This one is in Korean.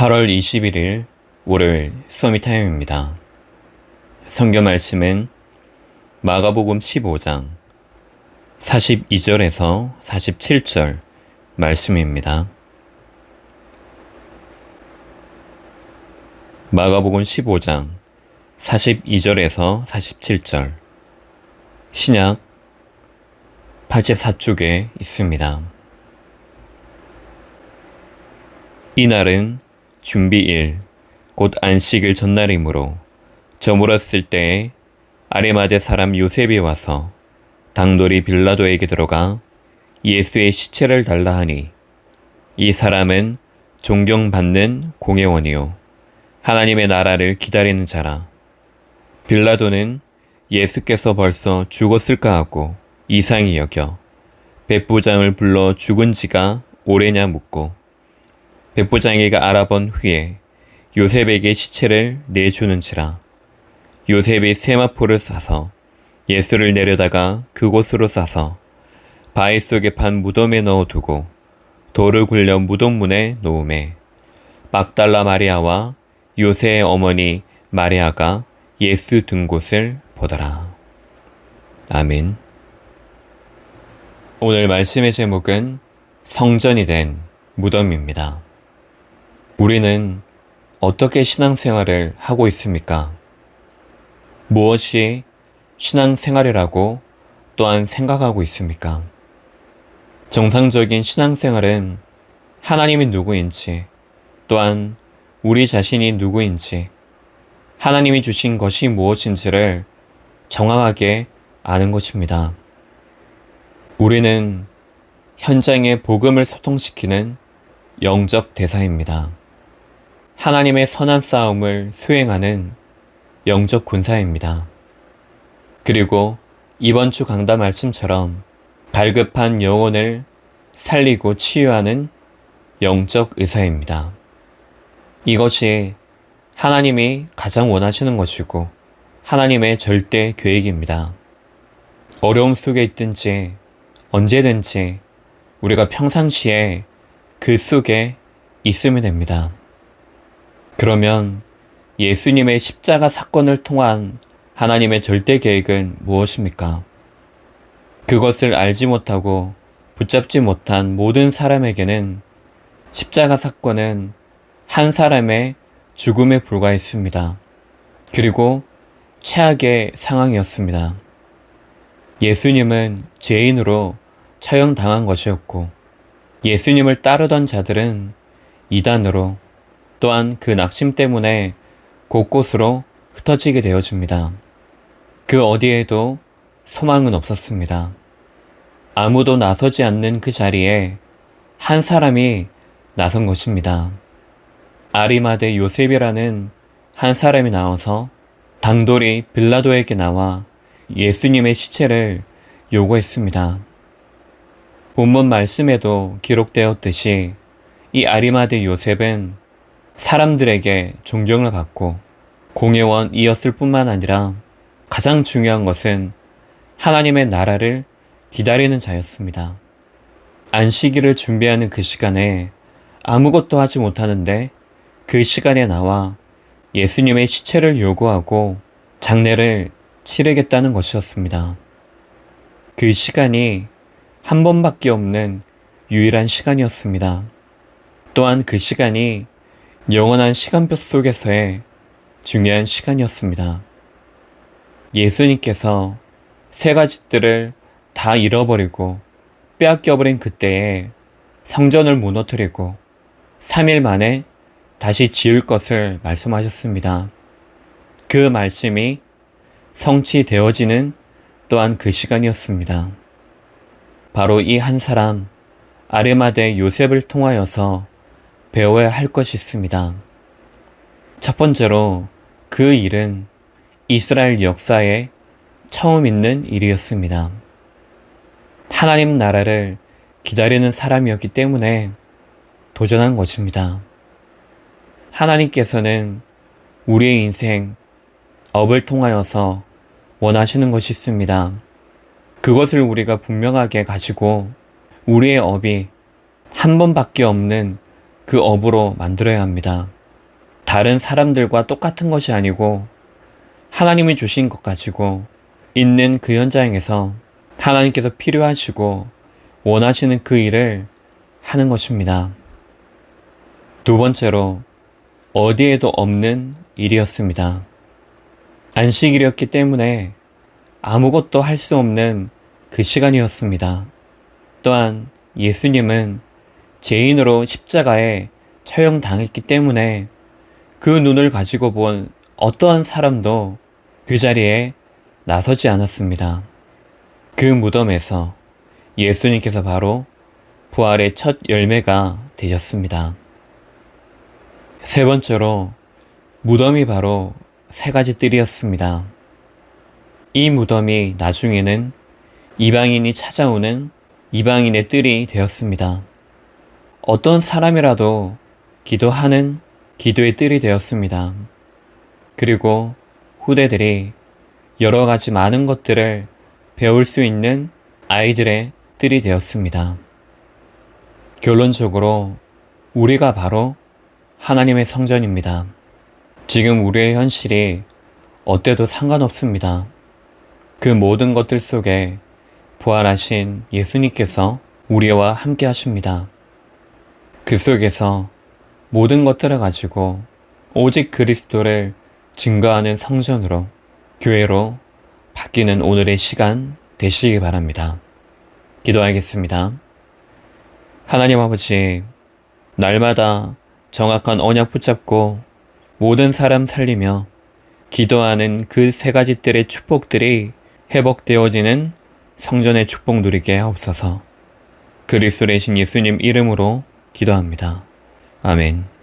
8월 21일 월요일 소미타임입니다. 성경 말씀은 마가복음 15장 42절에서 47절 말씀입니다. 마가복음 15장 42절에서 47절 신약 84쪽에 있습니다. 이날은 준비일, 곧 안식일 전날이므로 저물었을 때에 아레마데 사람 요셉이 와서 당돌이 빌라도에게 들어가 예수의 시체를 달라 하니 이 사람은 존경받는 공예원이요. 하나님의 나라를 기다리는 자라. 빌라도는 예수께서 벌써 죽었을까 하고 이상히 여겨 백부장을 불러 죽은 지가 오래냐 묻고 백부장이가 알아본 후에 요셉에게 시체를 내주는지라 요셉이 세마포를 싸서 예수를 내려다가 그곳으로 싸서 바위 속에 판 무덤에 넣어두고 돌을 굴려 무덤문에 놓음에 막달라 마리아와 요새의 어머니 마리아가 예수 든 곳을 보더라. 아멘. 오늘 말씀의 제목은 성전이 된 무덤입니다. 우리는 어떻게 신앙생활을 하고 있습니까? 무엇이 신앙생활이라고 또한 생각하고 있습니까? 정상적인 신앙생활은 하나님이 누구인지 또한 우리 자신이 누구인지 하나님이 주신 것이 무엇인지를 정확하게 아는 것입니다. 우리는 현장의 복음을 소통시키는 영적 대사입니다. 하나님의 선한 싸움을 수행하는 영적 군사입니다. 그리고 이번 주 강단 말씀처럼 갈급한 영혼을 살리고 치유하는 영적 의사입니다. 이것이 하나님이 가장 원하시는 것이고 하나님의 절대 계획입니다. 어려움 속에 있든지 언제든지 우리가 평상시에 그 속에 있으면 됩니다. 그러면 예수님의 십자가 사건을 통한 하나님의 절대 계획은 무엇입니까? 그것을 알지 못하고 붙잡지 못한 모든 사람에게는 십자가 사건은 한 사람의 죽음에 불과했습니다. 그리고 최악의 상황이었습니다. 예수님은 죄인으로 처형당한 것이었고 예수님을 따르던 자들은 이단으로 또한 그 낙심 때문에 곳곳으로 흩어지게 되어집니다. 그 어디에도 소망은 없었습니다. 아무도 나서지 않는 그 자리에 한 사람이 나선 것입니다. 아리마데 요셉이라는 한 사람이 나와서 당돌이 빌라도에게 나와 예수님의 시체를 요구했습니다. 본문 말씀에도 기록되었듯이 이 아리마데 요셉은 사람들에게 존경을 받고 공예원이었을 뿐만 아니라 가장 중요한 것은 하나님의 나라를 기다리는 자였습니다. 안식일을 준비하는 그 시간에 아무것도 하지 못하는데 그 시간에 나와 예수님의 시체를 요구하고 장례를 치르겠다는 것이었습니다. 그 시간이 한 번밖에 없는 유일한 시간이었습니다. 또한 그 시간이 영원한 시간표 속에서의 중요한 시간이었습니다. 예수님께서 세 가지들을 다 잃어버리고 빼앗겨버린 그때에 성전을 무너뜨리고 3일 만에 다시 지을 것을 말씀하셨습니다. 그 말씀이 성취되어지는 또한 그 시간이었습니다. 바로 이 한 사람, 아르마데 요셉을 통하여서 배워야 할 것이 있습니다. 첫 번째로 그 일은 이스라엘 역사에 처음 있는 일이었습니다. 하나님 나라를 기다리는 사람이었기 때문에 도전한 것입니다. 하나님께서는 우리의 인생, 업을 통하여서 원하시는 것이 있습니다. 그것을 우리가 분명하게 가지고 우리의 업이 한 번밖에 없는 그 업으로 만들어야 합니다. 다른 사람들과 똑같은 것이 아니고 하나님이 주신 것 가지고 있는 그 현장에서 하나님께서 필요하시고 원하시는 그 일을 하는 것입니다. 두 번째로 어디에도 없는 일이었습니다. 안식일이었기 때문에 아무것도 할 수 없는 그 시간이었습니다. 또한 예수님은 죄인으로 십자가에 처형당했기 때문에 그 눈을 가지고 본 어떠한 사람도 그 자리에 나서지 않았습니다. 그 무덤에서 예수님께서 바로 부활의 첫 열매가 되셨습니다. 세 번째로 무덤이 바로 세 가지 뜰이었습니다. 이 무덤이 나중에는 이방인이 찾아오는 이방인의 뜰이 되었습니다. 어떤 사람이라도 기도하는 기도의 뜰이 되었습니다. 그리고 후대들이 여러 가지 많은 것들을 배울 수 있는 아이들의 뜰이 되었습니다. 결론적으로 우리가 바로 하나님의 성전입니다. 지금 우리의 현실이 어때도 상관없습니다. 그 모든 것들 속에 부활하신 예수님께서 우리와 함께 하십니다. 그 속에서 모든 것들을 가지고 오직 그리스도를 증거하는 성전으로 교회로 바뀌는 오늘의 시간 되시기 바랍니다. 기도하겠습니다. 하나님 아버지, 날마다 정확한 언약 붙잡고 모든 사람 살리며 기도하는 그 세 가지 뜰의 축복들이 회복되어지는 성전의 축복 누리게 하옵소서. 그리스도의 신 예수님 이름으로 기도합니다. 아멘.